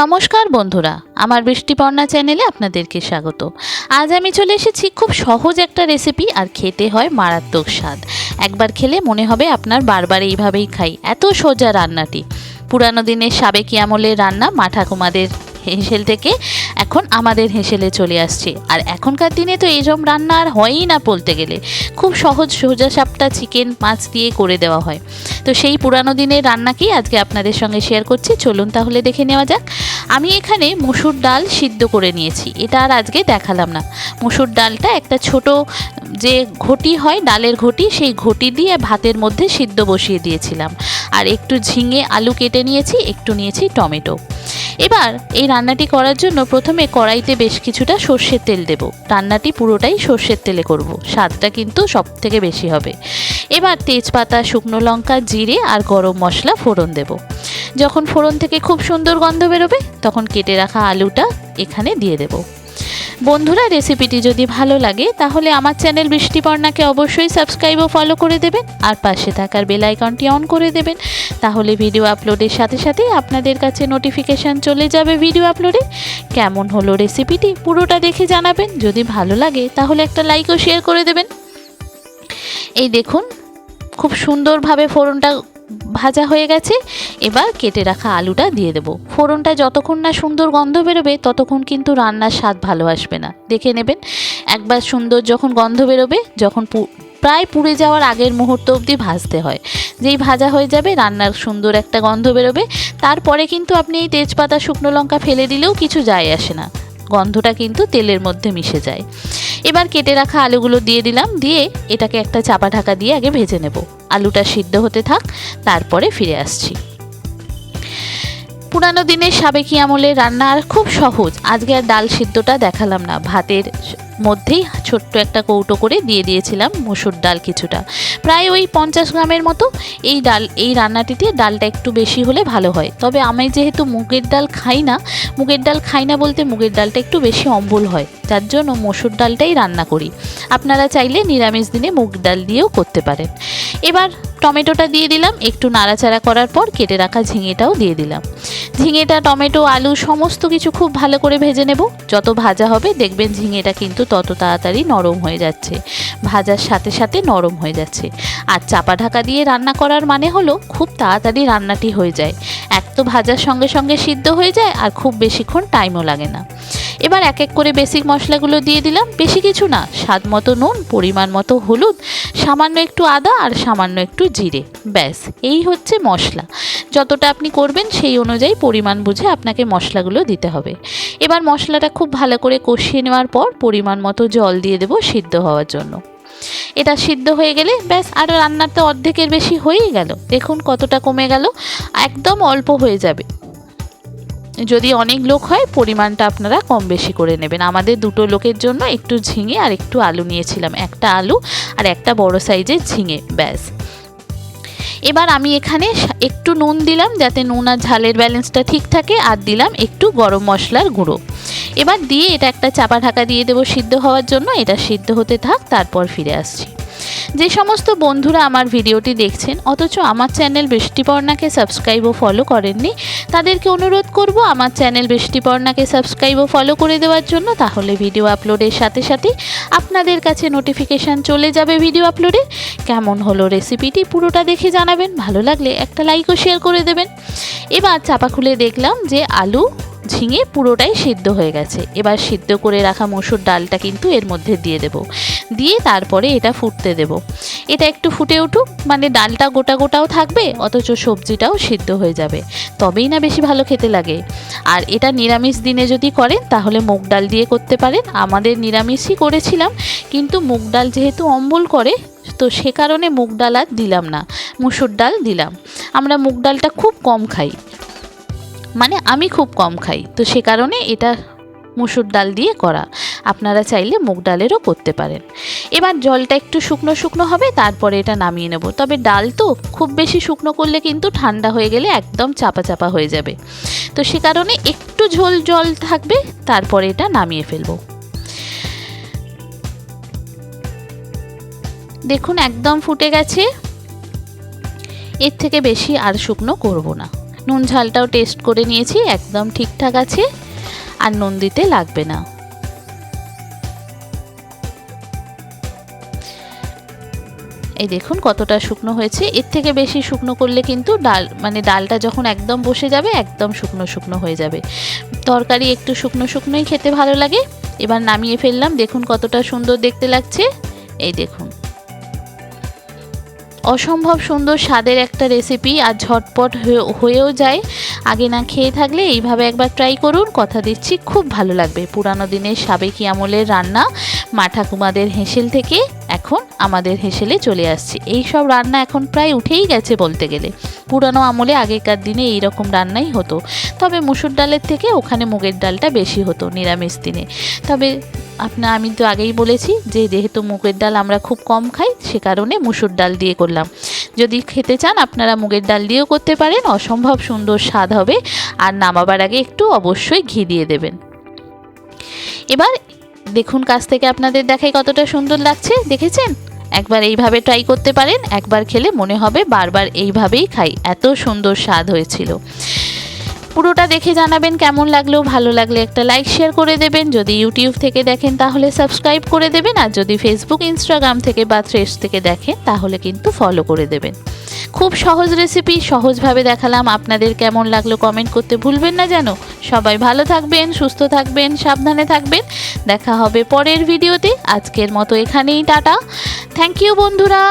নমস্কার বন্ধুরা, আমার বৃষ্টিপর্ণা চ্যানেলে আপনাদেরকে স্বাগত। আজ আমি চলে এসেছি খুব সহজ একটা রেসিপি আর খেতে হয় মারাত্মক স্বাদ। একবার খেলে মনে হবে আপনার বারবার এইভাবেই খাই, এত সোজা রান্নাটি। পুরানো দিনের সাবেকি আমলের রান্না মা ঠাকুমাদের হেঁসেল থেকে এখন আমাদের হেঁসেলে চলে আসছে। আর এখনকার দিনে তো এইসব রান্না আর হয়ই না বলতে গেলে। খুব সহজ সোজা সাপটা চিকেন, মাছ দিয়ে করে দেওয়া হয়। তো সেই পুরানো দিনের রান্নাকেই আজকে আপনাদের সঙ্গে শেয়ার করছি। চলুন তাহলে দেখে নেওয়া যাক। আমি এখানে মুসুর ডাল সিদ্ধ করে নিয়েছি। এটা আর আজকে দেখালাম না। মুসুর ডালটা একটা ছোট যে ঘটি হয়, ডালের ঘটি, সেই ঘটি দিয়ে ভাতের মধ্যে সিদ্ধ বসিয়ে দিয়েছিলাম। আর একটু ঝিঙে, আলু কেটে নিয়েছি, একটু নিয়েছি টমেটো। এবার এই রান্নাটি করার জন্য প্রথমে কড়াইতে বেশ কিছুটা সর্ষের তেল দেব। রান্নাটি পুরোটাই সর্ষের তেলে করব। স্বাদটা কিন্তু সব থেকে বেশি হবে। এবার তেজপাতা, শুকনো লঙ্কা, জিরে আর গরম মশলা ফোড়ন দেব। যখন ফোড়ন থেকে খুব সুন্দর গন্ধ বেরোবে, তখন কেটে রাখা আলুটা এখানে দিয়ে দেব। বন্ধুরা রেসিপিটি যদি ভালো লাগে, তাহলে আমার চ্যানেল বৃষ্টিপর্ণাকে অবশ্যই সাবস্ক্রাইব ও ফলো করে দেবেন আর পাশে থাকার বেল আইকনটি অন করে দেবেন। তাহলে ভিডিও আপলোডের সাথে সাথে আপনাদের কাছে নোটিফিকেশান চলে যাবে ভিডিও আপলোডে। কেমন হলো রেসিপিটি পুরোটা দেখে জানাবেন। যদি ভালো লাগে, তাহলে একটা লাইক ও শেয়ার করে দেবেন। এই দেখুন, খুব সুন্দরভাবে ফোড়নটা ভাজা হয়ে গেছে, এবার কেটে রাখা আলুটা দিয়ে দেবো। ফোড়নটা যতক্ষণ না সুন্দর গন্ধ বেরোবে, ততক্ষণ কিন্তু রান্নার স্বাদ ভালো আসবে না। দেখে নেবেন, একবার সুন্দর যখন গন্ধ বেরোবে, যখন প্রায় পুড়ে যাওয়ার আগের মুহূর্ত অবধি ভাজতে হয়। যেই ভাজা হয়ে যাবে, রান্নার সুন্দর একটা গন্ধ বেরোবে। তারপরে কিন্তু আপনি এই তেজপাতা, শুকনো লঙ্কা ফেলে দিলেও কিছু যায় আসে না। গন্ধটা কিন্তু তেলের মধ্যে মিশে যায়। এবার কেটে রাখা আলুগুলো দিয়ে দিলাম, দিয়ে এটাকে একটা চাপা ঢাকা দিয়ে আগে ভেজে নেব। আলুটা সিদ্ধ হতে থাক, তারপরে ফিরে আসছি। পুরানো দিনের সাবেকি আমলে রান্না আর খুব সহজ। আজকে আর ডাল সিদ্ধটা দেখালাম না। ভাতের মধ্যেই ছোট্ট একটা কৌটো করে দিয়ে দিয়েছিলাম মুসুর ডাল কিছুটা। প্রায় ওই পঞ্চাশ গ্রামের মতো এই ডাল, এই রান্নাটিতে ডালটা একটু বেশি হলে ভালো হয়। তবে আমি যেহেতু মুগের ডাল খাই না, মুগের ডাল খাই না বলতে মুগের ডালটা একটু বেশি অম্বল হয়, যার জন্য মসুর ডালটাই রান্না করি। আপনারা চাইলে নিরামিষ দিনে মুগ ডাল দিয়েও করতে পারেন। এবার টমেটোটা দিয়ে দিলাম, একটু নাড়াচাড়া করার পর কেটে রাখা ঝিঙেটাও দিয়ে দিলাম। ঝিঙেটা, টমেটো, আলু সমস্ত কিছু খুব ভালো করে ভেজে নেব। যত ভাজা হবে দেখবেন ঝিঙেটা কিন্তু তত তাড়াতাড়ি নরম হয়ে যাচ্ছে। ভাজার সাথে সাথে নরম হয়ে যাচ্ছে। আর চাপা ঢাকা দিয়ে রান্না করার মানে হলো খুব তাড়াতাড়ি রান্নাটি হয়ে যায়। এক তো ভাজার সঙ্গে সঙ্গে সিদ্ধ হয়ে যায় আর খুব বেশিক্ষণ টাইমও লাগে না। এবার এক এক করে বেসিক মশলাগুলো দিয়ে দিলাম। বেশি কিছু না, স্বাদ মতো নুন, পরিমাণ মতো হলুদ, সামান্য একটু আদা আর সামান্য একটু জিরে। ব্যাস, এই হচ্ছে মশলা। যতটা আপনি করবেন সেই অনুযায়ী পরিমাণ বুঝে আপনাকে মশলাগুলো দিতে হবে। এবার মশলাটা খুব ভালো করে কষিয়ে নেওয়ার পর পরিমাণ মতো জল দিয়ে দেবো সিদ্ধ হওয়ার জন্য। এটা সিদ্ধ হয়ে গেলে ব্যাস আরও রান্নার তো অর্ধেকের বেশি হয়েই গেল। দেখুন কতটা কমে গেল, একদম অল্প হয়ে যাবে। যদি অনেক লোক হয়, পরিমাণটা আপনারা কম বেশি করে নেবেন। আমাদের দুটো লোকের জন্য একটু ঝিঙে আর একটু আলু নিয়েছিলাম। একটা আলু আর একটা বড় সাইজের ঝিঙে, ব্যাস। এবার আমি এখানে একটু নুন দিলাম যাতে নুন আর ঝালের ব্যালেন্সটা ঠিক থাকে, আর দিলাম একটু গরম মশলার গুঁড়ো। এবার দিয়ে এটা একটা চাপা ঢাকা দিয়ে দেবো সিদ্ধ হওয়ার জন্য, এটা সিদ্ধ হতে থাক, তারপর ফিরে আসছি। যে সমস্ত বন্ধুরা আমার ভিডিওটি দেখছেন, অথচ আমার চ্যানেল বৃষ্টিপর্ণাকে সাবস্ক্রাইব ও ফলো করেননি, তাদেরকে অনুরোধ করব আমার চ্যানেল বৃষ্টিপর্ণাকে সাবস্ক্রাইব ও ফলো করে দেওয়ার জন্য। তাহলে ভিডিও আপলোডের সাথে সাথে আপনাদের কাছে নোটিফিকেশান চলে যাবে ভিডিও আপলোডে। কেমন হলো রেসিপিটি পুরোটা দেখে জানাবেন, ভালো লাগলে একটা লাইক ও শেয়ার করে দেবেন। এবার চাপা খুলে দেখলাম যে আলু ঝিঙে পুরোটাই সিদ্ধ হয়ে গেছে। এবার সিদ্ধ করে রাখা মসুর ডালটা কিন্তু এর মধ্যে দিয়ে দেব। দিয়ে তারপরে এটা ফুটতে দেব। এটা একটু ফুটে উঠুক মানে ডালটা গোটা গোটাও থাকবে, অথচ সবজিটাও সিদ্ধ হয়ে যাবে। তবেই না বেশি ভালো খেতে লাগে। আর এটা নিরামিষ দিনে যদি করেন, তাহলে মুগ ডাল দিয়ে করতে পারেন। আমাদের নিরামিষই করেছিলাম, কিন্তু মুগ ডাল যেহেতু অম্বল করে, তো সে কারণে মুগ ডাল আর দিলাম না, মুসুর ডাল দিলাম। আমরা মুগ ডালটা খুব কম খাই। মানে আমি খুব কম খাই, তো সে কারণে এটা মুসুর ডাল দিয়ে করা। আপনারা চাইলে মুগ ডালেরও করতে পারেন। এবার জলটা একটু শুকনো শুকনো হবে, তারপরে এটা নামিয়ে নেব। তবে ডাল তো খুব বেশি শুকনো করলে কিন্তু ঠান্ডা হয়ে গেলে একদম চাপা চাপা হয়ে যাবে। তো সে কারণে একটু ঝোল জল থাকবে, তারপরে এটা নামিয়ে ফেলব। দেখুন একদম ফুটে গেছে। এর থেকে বেশি আর শুকনো করব না। নুন ঝালটাও টেস্ট করে নিয়েছি, একদম ঠিকঠাক আছে। আর নুন দিতে লাগবে না। এই দেখুন কতটা শুকনো হয়েছে। এর থেকে বেশি শুকনো করলে কিন্তু ডাল মানে ডালটা যখন একদম বসে যাবে, একদম শুকনো শুকনো হয়ে যাবে। তরকারি একটু শুকনো শুকনোই খেতে ভালো লাগে। এবার নামিয়ে ফেললাম। দেখুন কতটা সুন্দর দেখতে লাগছে। এই দেখুন। অসম্ভব সুন্দর স্বাদের একটা রেসিপি আর ঝটপট হয়ে- হয়েও যায়। আগে না খেয়ে থাকলে এইভাবে একবার ট্রাই করুন। কথা দিচ্ছি, খুব ভালো লাগবে। পুরানো দিনের সাবেকি আমলের রান্না, মা ঠাকুমাদের হেসেল থেকে। এখন আমাদের হেসেলে চলে আসছে। এই সব রান্না এখন প্রায় উঠেই গেছে বলতে গেলে। পুরানো আমলে আগেকার দিনে এই রকম রান্নাই হতো। তবে মুসুর ডালের থেকে ওখানে মুগের ডালটা বেশি হতো নিরামিষ দিনে। তবে আপনার আমি তো আগেই বলেছি যে যেহেতু মুগের ডাল আমরা খুব কম খাই, সে কারণে মুসুর ডাল দিয়ে করলাম। যদি খেতে চান আপনারা মুগের ডাল দিয়েও করতে পারেন, অসম্ভব সুন্দর স্বাদ হবে। আর নামাবার আগে একটু অবশ্যই ঘি দিয়ে দেবেন। এবার দেখুন কাছ থেকে আপনাদের দেখাই কতটা সুন্দর লাগছে, দেখেছেন? একবার এইভাবে ট্রাই করতে পারেন, একবার খেলে মনে হবে বারবার এইভাবেই খাই, এত সুন্দর স্বাদ হয়েছিল। পুরোটা দেখে জানাবেন কেমন লাগল, ভালো লাগলে একটা লাইক শেয়ার করে দেবেন। যদি ইউটিউব থেকে দেখেন তাহলে সাবস্ক্রাইব করে দেবেন, আর যদি ফেসবুক ইনস্টাগ্রাম থেকে বা থ্রেস থেকে দেখেন তাহলে কিন্তু ফলো করে দেবেন। খুব সহজ রেসিপি সহজভাবে দেখালাম। আপনাদের কেমন লাগল কমেন্ট করতে ভুলবেন না যেন। সবাই ভালো থাকবেন, সুস্থ থাকবেন, সাবধানে থাকবেন। দেখা হবে পরের ভিডিওতে আজকের মতো এখানেই, টাটা। থ্যাংক ইউ বন্ধুরা।